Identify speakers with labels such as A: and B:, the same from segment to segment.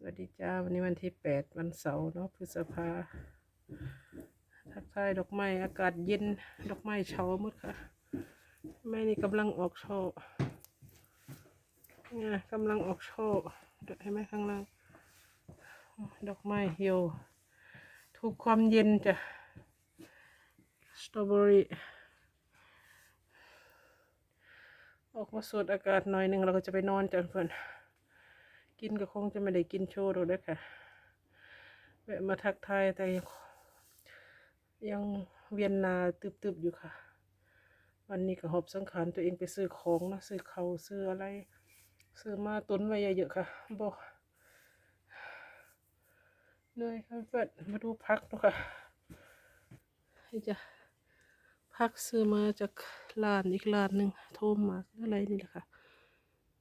A: สวัสดีจ้า วันนี้วันที่แปดวันเสาร์เนาะพฤษภาทักทายดอกไม้อากาศเย็นดอกไม้เช้าหมดค่ะแม่นี่กำลังออกช่อเนี่ยกำลังออกช่อเห็นไหมข้างล่างดอกไม้เหี่ยวถูกความเย็นจ้ะสตรอเบอรี่ออกมาสูดอากาศหน่อยหนึ่งเราก็จะไปนอนจ้ะเพื่อน กินก็คงจะไม่ได้กินโชว์หรอกเด้อค่ะแวะมาทักทายแต่ยังยังเวียนนาตึบๆอยู่ค่ะ วันนี้ก็หอบสังขารตัวเองไปซื้อของนะซื้อเขาซื้ออะไร ซื้อมาตุนไว้เยอะๆค่ะบอกเหนื่อยค่ะเปิดมาดูพักดูค่ะจะพักซื้อมาจากร้านอีกร้านหนึ่งโทรมาอะไรนี่แหละค่ะ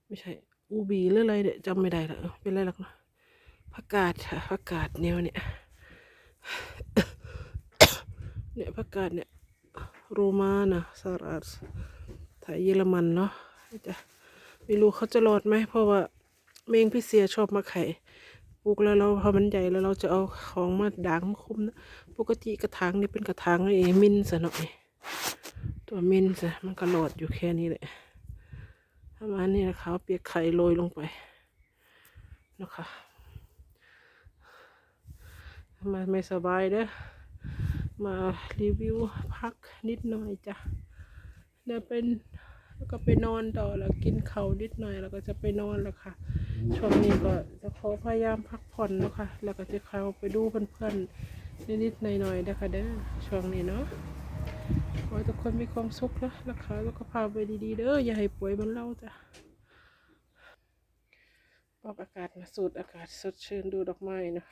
A: ไม่ใช่ อูบีหรืออะไรเนี่ยจำไม่ได้ละเป็นอะไรหรอกเนะผักกาดค่ะผักกาดเนี่ยเนี่ยเนี่ยผักกาดเนี่ยโรมานะสาราไทยเยอรมันเนาะจะไม่รู้เขาจะรอดไหมเพราะว่าเมงพี่เสียชอบมาไข่ปลูกแล้วเราพอมันใหญ่แล้วเราจะเอาของมาด่างคุมนะปกติกระถางนี่เป็นกระถางไอ้มินซะหน่อยตัวมินซะมันก็รอดอยู่แค่นี้แหละ ประมาณนี้นะคะ เปียกไข่โรยลงไปนะคะมาไม่สบายเด้อมารีวิวพักนิดหน่อยจ้ะเดี๋ยวเป็นแล้วก็ไปนอนต่อแล้วกินเขาวนิดหน่อยแล้วก็จะไปนอนแล้วค่ะ ช่วงนี้ก็จะขอพยายามพักผ่อนนะคะแล้วก็จะเข้าไปดูเพื่อนๆนิดๆหน่อยๆนะคะเด้อช่วงนี้เนาะ ขอให้ทุกคนมีความสุขนะรักษาสุขภาพไว้ดีๆเด้ออย่าให้ป่วยมันเราจ้ะปรับอากาศมาสูดอากาศสดชื่นดูดอกไม้เนาะ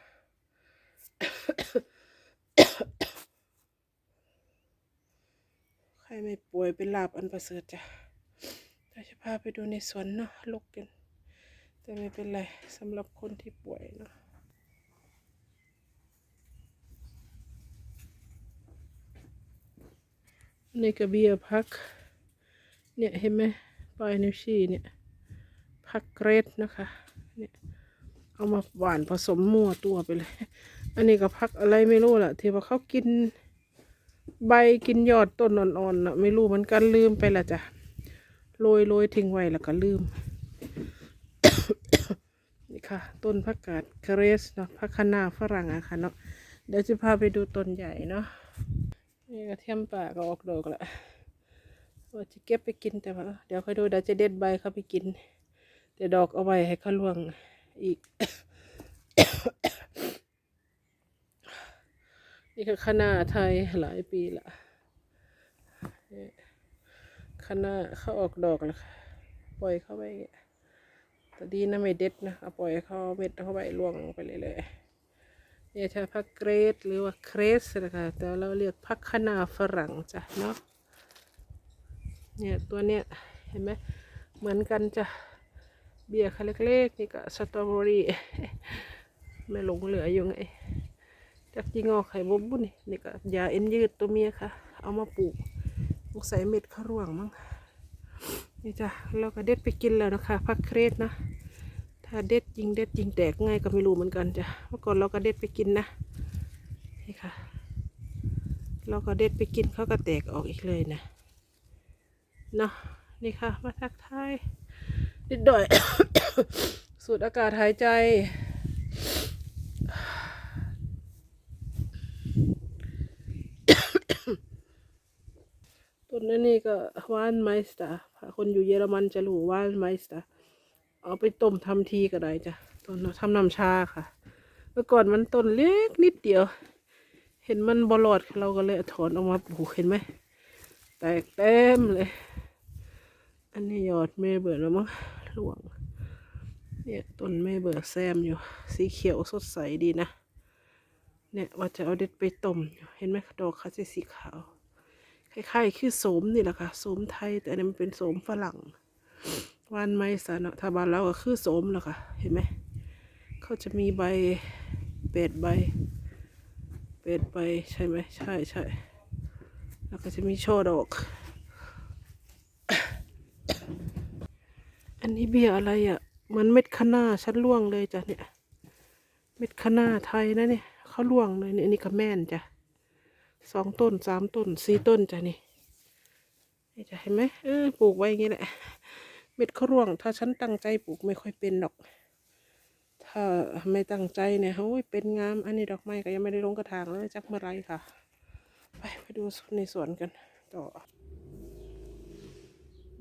A: ใครไม่ป่วยเป็นลาบอันประเสริฐจ้ะเราจะพาไปดูในสวนเนาะลกกัน แต่ไม่เป็นไรสำหรับคนที่ป่วยเนาะ นี่กระเบียพัก เนี่ยเห็นไหมปลายนิ้วชี้เนี่ยพักเกรดนะคะเนี่ยเอามาหวานผสมมั่วตัวไปเลย อันนี้ก็พักอะไรไม่รู้ล่ะที่ว่าเขากินใบกินยอดต้นอ่อนๆนะไม่รู้เหมือนกันลืมไปละจ้ะโรยโรยทิ้งไว้แล้วก็ลืม นี่ค่ะ ต้นผักกาดเครสเนาะผักคะน้าฝรั่งอะค่ะเนาะเดี๋ยวจะพาไปดูต้นใหญ่เนาะ นี่กระเทียมป่าก็ออกดอกแล้วว่าจะเก็บไปกินแต่ว่าเดี๋ยวค่อยดูเดี๋ยวจะเด็ดใบเขาไปกิน แต่ดอกเอาไว้ให้เขาล่วงอีก นี่คือคณะไทยหลายปีละนี่คณะเขาออกดอกแล้วค่ะปล่อยเข้าไปแต่ดีนะไม่เด็ดนะเอาปล่อยเขาเม็ดเข้าไปล่วงไปเลยเลย เนี่ยถ้าพักเกรดหรือว่าเครสนะคะแต่เราเรียกพักคะนาฝรั่งจ้ะเนาะเนี่ยตัวเนี้ยเห็นไหมเหมือนกันจ้ะเบียร์คันเล็กๆนี่ก็สตรอเบอรี่ไม่หลงเหลืออยู่ไงจากจีงอไข่บุบบุนี่นี่ก็ยาเอ็นยืดตัวเมียค่ะ เอามาปลูกปลูกใส่เม็ดข้าวร่วงมั้งนี่จ้ะเราก็เด็ดไปกินแล้วนะคะพักเครสนะ ถ้าเด็ดจริงเด็ดจริงแตกง่ายก็ไม่รู้เหมือนกันจ้ะเมื่อก่อนเราก็เด็ดไปกินนะนี่ค่ะ เราก็เด็ดไปกินเขาก็แตกออกอีกเลยนะเนาะนี่ค่ะ มาทักทายนิดหน่อยสูดอากาศหายใจ ต้นนั้นี่ก็วานไมสเตอร์คนอยู่เยอรมันจะรู้วานไมสเตอร์ เอาไปต้มทำทีก็ได้จ้ะต้นทำน้ำชาค่ะเมื่อก่อนมันต้นเล็กนิดเดียว เห็นมันบลอดเราก็เลยถอนออกมาปลูกเห็นไหมแตกเต็มเลย อันนี้ยอดเมเบิร์แล้วมั้งหลวงเนี่ยต้นเมเบิร์แซมอยู่ สีเขียวสดใสดีนะเนี่ยว่าจะเอาเด็ดไปต้มเห็นไหมดอกเขาจะสีขาวคล้ายๆคือโสมนี่แหละค่ะโสมไทยแต่อันนี้มันเป็นโสมฝรั่ง วานไม้สานะถ้าบานเราก็คือโสมแหละค่ะ เห็นไหม เขาจะมีใบเป็ดใบ เป็ดใบใช่ไหม ใช่ใช่ แล้วก็จะมีช่อดอก อันนี้เบียอะไรอะ่ะ มันเม็ดคะน้าชั้นล่วงเลยจ้ะเนี่ย เม็ดคะน้าไทยนะเนี่ยเขาล่วงเลยเนี่ยนนี้ก็แม่นจ้ะสองต้นสามต้นสี่ต้นจ้ะนี่นี่จะเห็นไหมเออปลูกไว้อย่างนี้แหละ เม็ดเขาร่วง ถ้าฉันตั้งใจปลูกไม่ค่อยเป็นหรอก ถ้าไม่ตั้งใจเนี่ยโอ้ยเป็นงาม อันนี้ดอกไม้ก็ยังไม่ได้ลงกระถางเลยจักเมื่อไรค่ะ ไปไปดูในสวนกัน ต่อ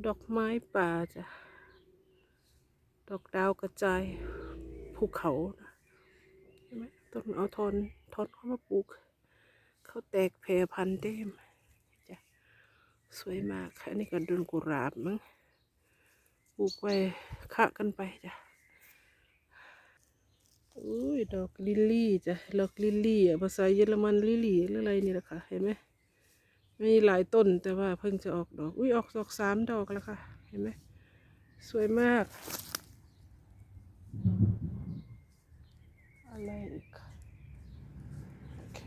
A: ดอกไม้ป่าจ้ะ ดอกดาวกระจายภูเขานะเห็นไหมต้นเอาทอนทอนเข้ามาปลูก เขาแตกแผ่พันเต็มจ้ะสวยมากค่ะอันนี้ก็ดนกุหลาบมั้ง ปลูกไว้คะกันไปจ้ะอุ้ยดอกลิลลี่จ้ะดอกลิลลี่อะภาษาเยอรมันลิลลี่หรืออะไรนี่แหละค่ะ เห็นไหมมีหลายต้นแต่ว่าเพิ่งจะออกดอก อุ้ยออกดอกสามดอกแล้วค่ะ เห็นไหมสวยมาก อะไรอีกโอเค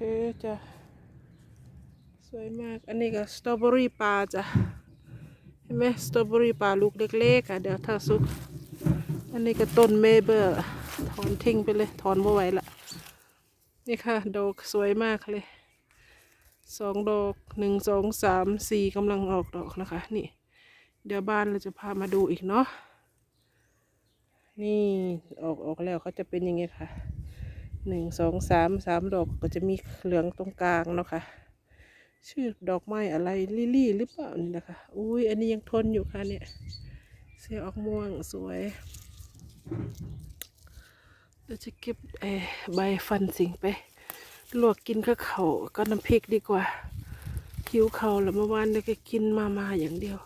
A: จ้ะ สวยมาก อันนี้ก็สตรอเบอรี่ปลาจ้ะ ไหมสตรอเบอรี่ปลาลูกเล็กๆค่ะเดี๋ยวถ้าสุก อันนี้ก็ต้นเมเบอร์ถอนทิ้งไปเลย ถอนไม่ไหวละนี่ค่ะ ดอกสวยมากเลยสองดอกหนึ่งสองสามสี่กำลังออกดอกนะคะ นี่ เดี๋ยวบ้านเราจะพามาดูอีกเนาะนี่ออกออกแล้วเขาจะเป็นยังไงค่ะหนึ่งสองสามสามดอกก็จะมีเหลืองตรงกลางเนาะค่ะ ชื่อดอกไม้อะไรลิลลี่หรือเปล่านี่นะคะ อุ้ยอันนี้ยังทนอยู่ค่ะเนี่ย เสียออกม่วงสวยเราจะเก็บเออใบฟันสิงไป ลวกกินกับเขาก็น้ำพริกดีกว่าหิวเขาแล้วเมื่อวานได้ก็กินมามาอย่างเดียว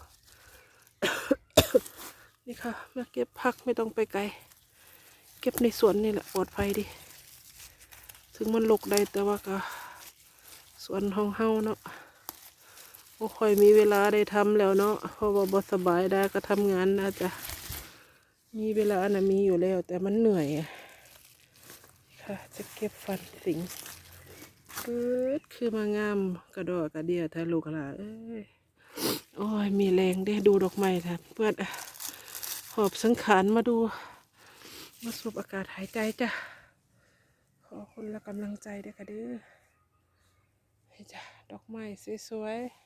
A: นี่ค่ะมาเก็บผักไม่ต้องไปไกล เก็บในสวนนี่แหละปลอดภัยดี ถึงมันลกได้แต่ว่าก็ สวนห้องเฮาเนาะบ่ค่อยมีเวลาได้ทำแล้วเนาะเพราะว่าบ่สบายได้ก็ทำงานนะจ๊ะมีเวลานะมีอยู่แล้ว แต่มันเหนื่อยค่ะจะเก็บฟันสิงเกิดคือมางามกระดอกกระเดียทะลูกหลาเอ้ยโอ้ยมีแรงได้ดูดอกไม้ท่านเพื่อนหอบสังขารมาดู มาสูบอากาศหายใจจ้ะขอคนละกำลังใจด้วยค่ะเด้อ จ้ะดอกไม้สวยๆ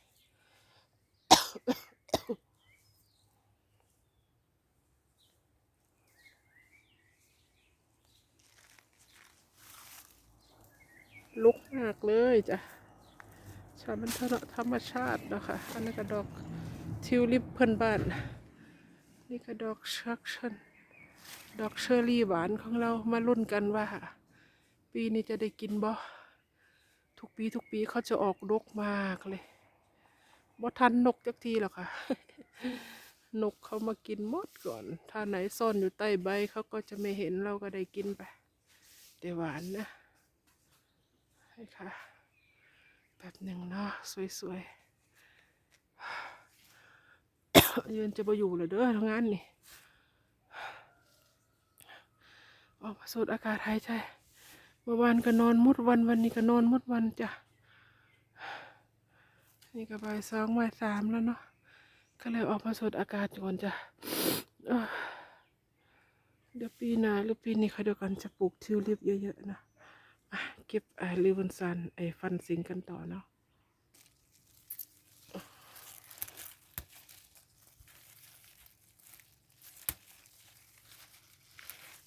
A: ลุกมากเลยจ้ะชามันธรรมชาตินะคะอันนี้ก็ดอกทิวลิปเพื่อนบ้าน นี่ก็ดอกชักชันดอกเชอร์รี่หวานของเรามาลุ้นกันว่า ปีนี้จะได้กินบ่ ทุกปีทุกปีเขาจะออกดกมากเลยบ่ทันนกจักทีหรอกค่ะ นกเขามากินหมดก่อน ถ้าไหนซ่อนอยู่ใต้ใบเขาก็จะไม่เห็นเราก็ได้กินไปแต่หวานนะให้ค่ะแบบหนึ่งเนาะสวยๆยืนจะไปอยู่เลยเด้อทางานนี่ออกมาสูดอากาศหายใจ เมื่อวานก็นอนมุดวันวันนี้ก็นอนมุดวันจ้ะ นี่ก็บ่ายสองบ่ายสามแล้วเนาะ ก็เลยออกมาสูดอากาศก่อนจ้ะเเดี๋ยวปีหน้าหรือปีนี้เขาเดียวกันจะปลูกทิวลิปเยอะๆนะอะเก็บไอ้ลิวันซันไอ้ฟันสิงกันต่อเนาะ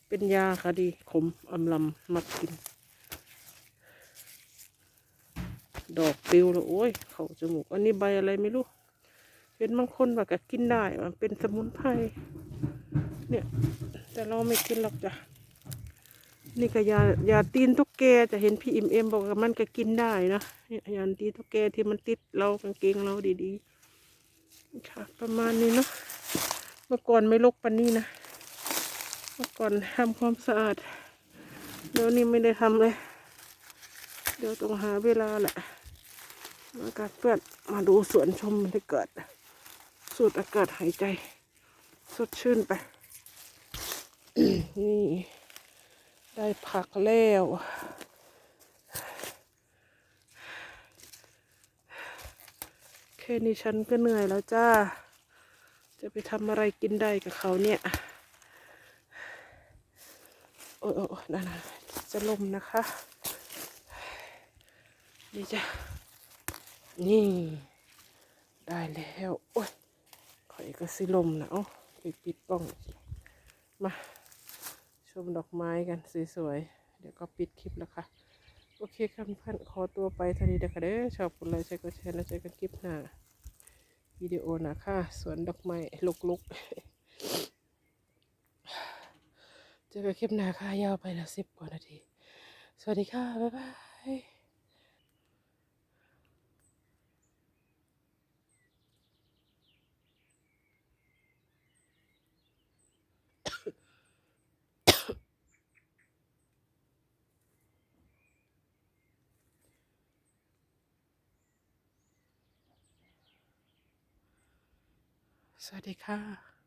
A: เป็นยาค่ะดี ขมอำลำมักกิน ดอกปลิวแล้วโอ้ย เขาจมูก อันนี้ใบอะไรไม่รู้ เป็นบางคนว่าก็กินได้ มันเป็นสมุนไพร เนี่ย แต่เราไม่กินหรอกจ้ะ นี่ก็ยายาตีนตุ๊กแกจะเห็นพี่อิมเอ็มบอกว่ามันก็กินได้นะเนี่ยยาตีนตุ๊กแกที่มันติดเรากางเกงเราดีๆ ค่ะ ประมาณนี้เนาะ เมื่อก่อนไม่ลกปันนี้นะ เมื่อก่อนทำความสะอาด เดี๋ยวนี้ไม่ได้ทำเลยเดี๋ยวต้องหาเวลาแหละ อากาศเปื้อนมาดูสวนชมบรรยากาศสูดอากาศหายใจ สดชื่นไป นี่ ได้ผักแล้วแค่นี้ฉันก็เหนื่อยแล้วจ้า จะไปทำอะไรกินได้กับเขาเนี่ย โอ้ยโอ้ยนั่นจะลมนะคะ นี่จ้ะ นี่ ได้แล้ว โอ้ยข่อยก็สิลมนะเอ้าไปปิดกล้อง มา ชมดอกไม้กันสวยๆ เดี๋ยวก็ปิดคลิปแล้วค่ะ โอเคครับเพื่อนขอตัวไปท่านี้เด้อค่ะเด้อชอบกดไลค์ใช้กดแชร์แล้วเจอกันคลิปหน้าวิดีโอนะค่ะสวนดอกไม้ลุกๆ เจอกันคลิปหน้าค่ะยาวไปล้วสิบกว่านาที สวัสดีค่ะ บ๊ายบาย สวัสดีค่ะ